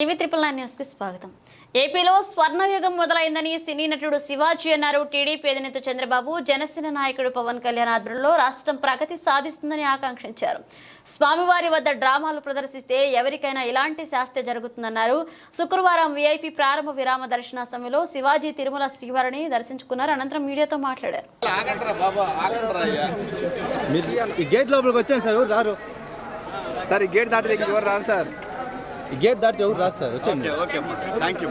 TV triple nine న్యూస్కి స్వాగతం. ఏపీలో స్వర్ణయుగం మొదలైందని సినీ నటుడు శివాజీ అన్నారు. టీడీపీ అధినేత చంద్రబాబు జనసేన నాయకుడు పవన్ కళ్యాణ్ ఆధ్వర్యంలో రాష్ట్రం ప్రగతి సాధిస్తుందని ఆకాంక్షించారు. స్వామివారి వద్ద డ్రామాలు ప్రదర్శిస్తే ఎవరికైనా ఇలాంటి శాస్తి జరుగుతుందన్నారు. శుక్రవారం వీఐపీ ప్రారంభ విరామ దర్శన సమయంలో శివాజీ తిరుమల శ్రీవారిని దర్శించుకున్నారు. అనంతరం మీడియాతో మాట్లాడారు. గేట్ లోపలికి వచ్చాను సార్ సార్ ఈ గేట్ దాటి దగ్గర ఎవరు రాను సార్? గేట్ దాటి ఎవరు రారు సార్ వచ్చాను ఓకే థ్యాంక్ యూ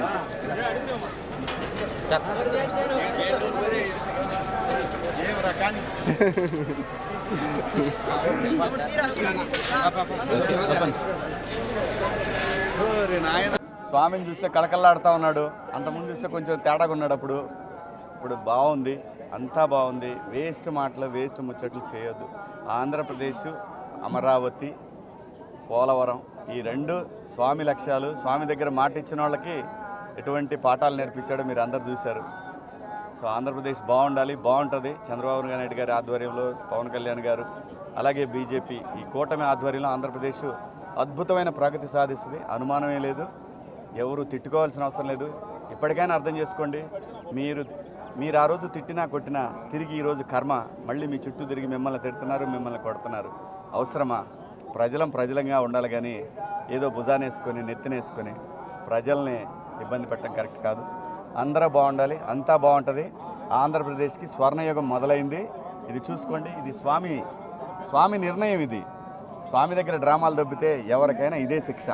స్వామిని చూస్తే కళకళలాడుతూ ఉన్నాడు. అంతకుముందు చూస్తే కొంచెం తేడాగా ఉన్నాడు అప్పుడు. ఇప్పుడు బాగుంది. అంతా బాగుంది. వేస్ట్ మాటలు వేస్ట్ ముచ్చట్లు చేయొద్దు. ఆంధ్రప్రదేశ్ అమరావతి పోలవరం ఈ రెండు స్వామి లక్ష్యాలు స్వామి దగ్గర మాట ఇచ్చిన వాళ్ళకి ఎటువంటి పాఠాలు నేర్పించాడో మీరు అందరు చూశారు. సో ఆంధ్రప్రదేశ్ బాగుండాలి బాగుంటుంది. చంద్రబాబు నాయుడు గారి ఆధ్వర్యంలో పవన్ కళ్యాణ్ గారు అలాగే బీజేపీ ఈ కూటమి ఆధ్వర్యంలో ఆంధ్రప్రదేశ్ అద్భుతమైన ప్రగతి సాధిస్తుంది. అనుమానమే లేదు ఎవరు తిట్టుకోవాల్సిన అవసరం లేదు. ఇప్పటికైనా అర్థం చేసుకోండి మీరు మీరు ఆ రోజు తిట్టినా కొట్టినా తిరిగి ఈరోజు కర్మ మళ్ళీ మీ చుట్టూ తిరిగి మిమ్మల్ని తిడుతున్నారు మిమ్మల్ని కొడుతున్నారు. అవసరమా? ప్రజలం ప్రజలంగా ఉండాలి కానీ ఏదో భుజానేసుకొని నెత్తినేసుకొని ప్రజల్ని ఇబ్బంది పెట్టడం కరెక్ట్ కాదు. అందరూ బాగుండాలి అంతా బాగుంటుంది. ఆంధ్రప్రదేశ్కి స్వర్ణయుగం మొదలైంది. ఇది చూసుకోండి ఇది స్వామి స్వామి నిర్ణయం ఇది. స్వామి దగ్గర డ్రామాలు దొబ్బితే ఎవరికైనా ఇదే శిక్ష.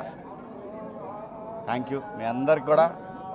Thank you. మీ అందరికి కూడా